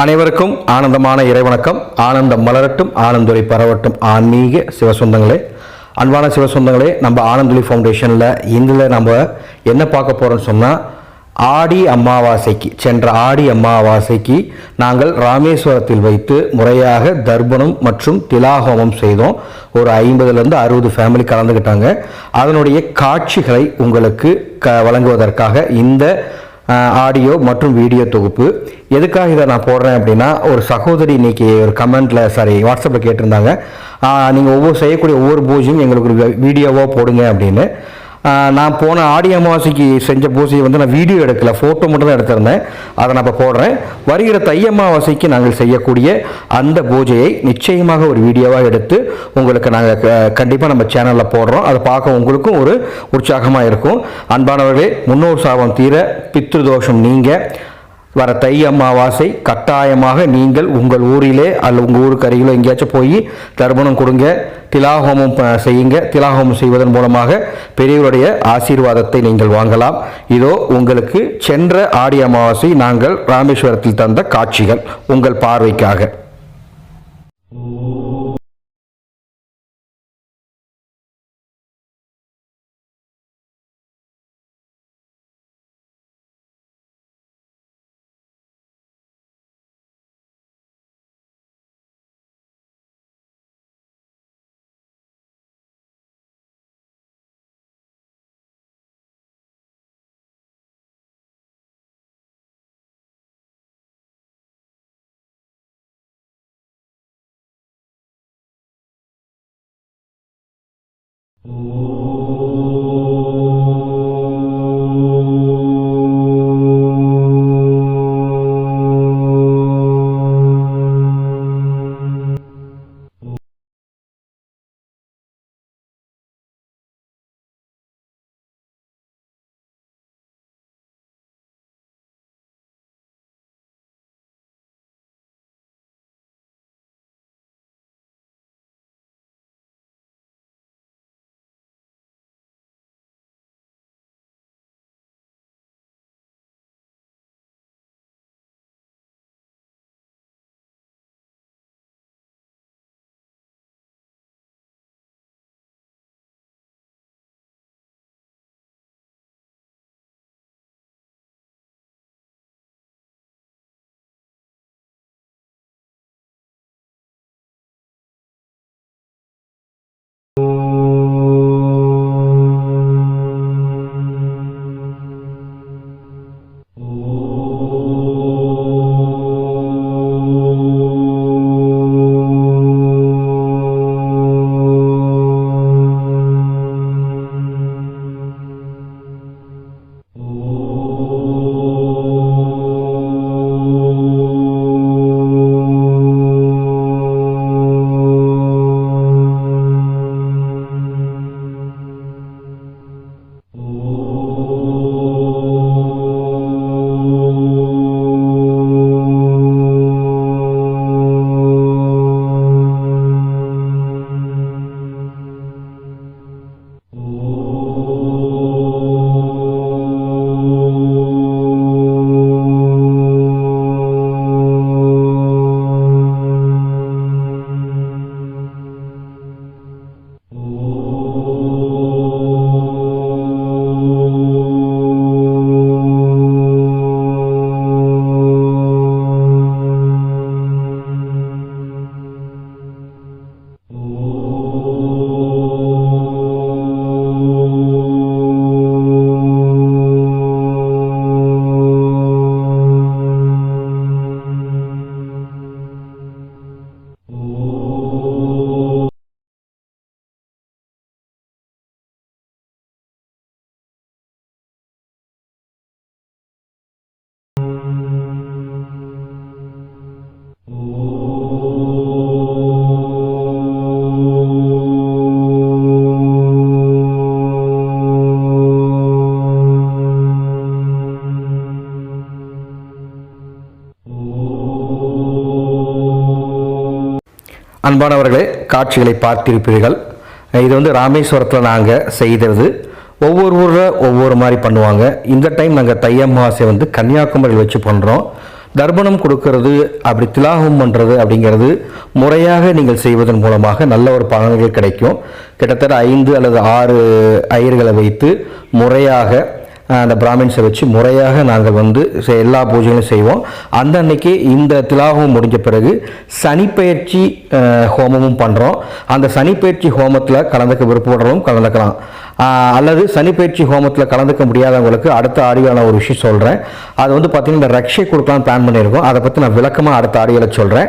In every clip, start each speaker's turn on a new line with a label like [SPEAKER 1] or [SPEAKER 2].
[SPEAKER 1] அனைவருக்கும் ஆனந்தமான இறைவணக்கம். ஆனந்தம் மலரட்டும் ஆனந்தொலி பரவட்டும். ஆன்மீக சிவசொந்தங்களே அன்பான சிவசொந்தங்களே நம்ம ஆனந்தொலி ஃபவுண்டேஷனில் இதில் நம்ம என்ன பார்க்க போகிறோம்னு சொன்னால் ஆடி அமாவாசைக்கு சென்ற ஆடி அமாவாசைக்கு நாங்கள் ராமேஸ்வரத்தில் வைத்து முறையாக தர்ப்பணம் மற்றும் திலாஹோமம் செய்தோம். ஒரு ஐம்பதுலேருந்து அறுபது ஃபேமிலி கலந்துக்கிட்டாங்க அதனுடைய காட்சிகளை உங்களுக்கு க வழங்குவதற்காக இந்த ஆடியோ மற்றும் வீடியோ தொகுப்பு. எதுக்காக இதை நான் போடுறேன் அப்படின்னா ஒரு சகோதரி இன்னைக்கு ஒரு கமெண்ட்ல சாரி வாட்ஸ்அப்பில் கேட்டிருந்தாங்க. நீங்கள் ஒவ்வொரு செய்யக்கூடிய ஒவ்வொரு பூஜையும் எங்களுக்கு ஒரு வீடியோவாக போடுங்க அப்படின்னு. நான் போன ஆடி அமாவாசைக்கு செஞ்ச பூஜையை வந்து நான் வீடியோ எடுக்கல ஃபோட்டோ மட்டும் தான் எடுத்திருந்தேன். அதை நான் இப்போ போடுறேன். வருகிற தை அமாவாசைக்கு நாங்கள் செய்யக்கூடிய அந்த பூஜையை நிச்சயமாக ஒரு வீடியோவாக எடுத்து உங்களுக்கு நாங்கள் கண்டிப்பாக நம்ம சேனலில் போடுறோம். அதை பார்க்க உங்களுக்கும் ஒரு உற்சாகமாக இருக்கும். அன்பானவர்களே முன்னோர் சாபம் தீர பித்ரு தோஷம் நீங்கள் வர தை அமாவாசை கட்டாயமாக நீங்கள் உங்கள் ஊரிலே அல்ல உங்கள் ஊருக்கு அருகிலோ எங்கேயாச்சும் போய் தர்ப்பணம் கொடுங்க திலாஹோமம் செய்யுங்க. திலாஹோமம் செய்வதன் மூலமாக பெரியவருடைய ஆசீர்வாதத்தை நீங்கள் வாங்கலாம். இதோ உங்களுக்கு சென்ற ஆடி அமாவாசை நாங்கள் ராமேஸ்வரத்தில் தந்த காட்சிகள் உங்கள் பார்வைக்காக. Oh. அன்பானவர்களே காட்சிகளை பார்த்திருப்பீர்கள். இது வந்து ராமேஸ்வரத்தில் நாங்கள் செய்தது ஒவ்வொரு ஊரில் ஒவ்வொரு மாதிரி பண்ணுவாங்க. இந்த டைம் நாங்கள் தையம்மாசை வந்து கன்னியாகுமரியில் வச்சு பண்ணுறோம் தர்ப்பணம் கொடுக்கறது அப்படி திலாகம் பண்ணுறது அப்படிங்கிறது முறையாக நீங்கள் செய்வதன் மூலமாக நல்ல ஒரு பலன்கள் கிடைக்கும். கிட்டத்தட்ட ஐந்து அல்லது ஆறு ஐயர்களை வைத்து முறையாக அந்த பிராமின்ஸை வச்சு முறையாக நாங்கள் வந்து செ- எல்லா பூஜைகளும் செய்வோம். அந்த அன்னைக்கு இந்த திலாகம் முடிஞ்ச பிறகு சனிப்பெயர்ச்சி ஹோமமும் பண்ணுறோம் அந்த சனிப்பெயர்ச்சி ஹோமத்தில் கலந்துக்க விருப்பப்படுறவங்க கலந்துக்கலாம். அல்லது சனிப்பயிற்சி ஹோமத்தில் கலந்துக்க முடியாதவங்களுக்கு அடுத்த ஆடியோவில் நான் ஒரு விஷயம் சொல்கிறேன் அது வந்து பார்த்திங்கன்னா இந்த ரக்ஷை கொடுக்கலாம் பிளான் பண்ணியிருக்கோம். அதை பற்றி நான் விளக்கமாக அடுத்த ஆடியோவில் சொல்கிறேன்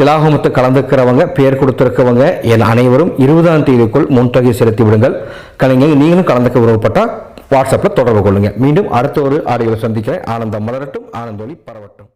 [SPEAKER 1] திலாகோமத்தை கலந்துக்கிறவங்க பேர் கொடுத்துருக்கவங்க என் அனைவரும் இருபதாம் தேதிக்குள் முன்தொகை செலுத்தி விடுங்கள். கலைஞர் நீங்களும் கலந்துக்க விருப்பப்பட்டால் வாட்ஸ்அப்பில் தொடர்பு கொள்ளுங்கள் மீண்டும் அடுத்த ஒரு ஆடியோவில் சந்திக்கிறேன். ஆனந்தம் மலரட்டும். ஆனந்தொலி பரவட்டும்.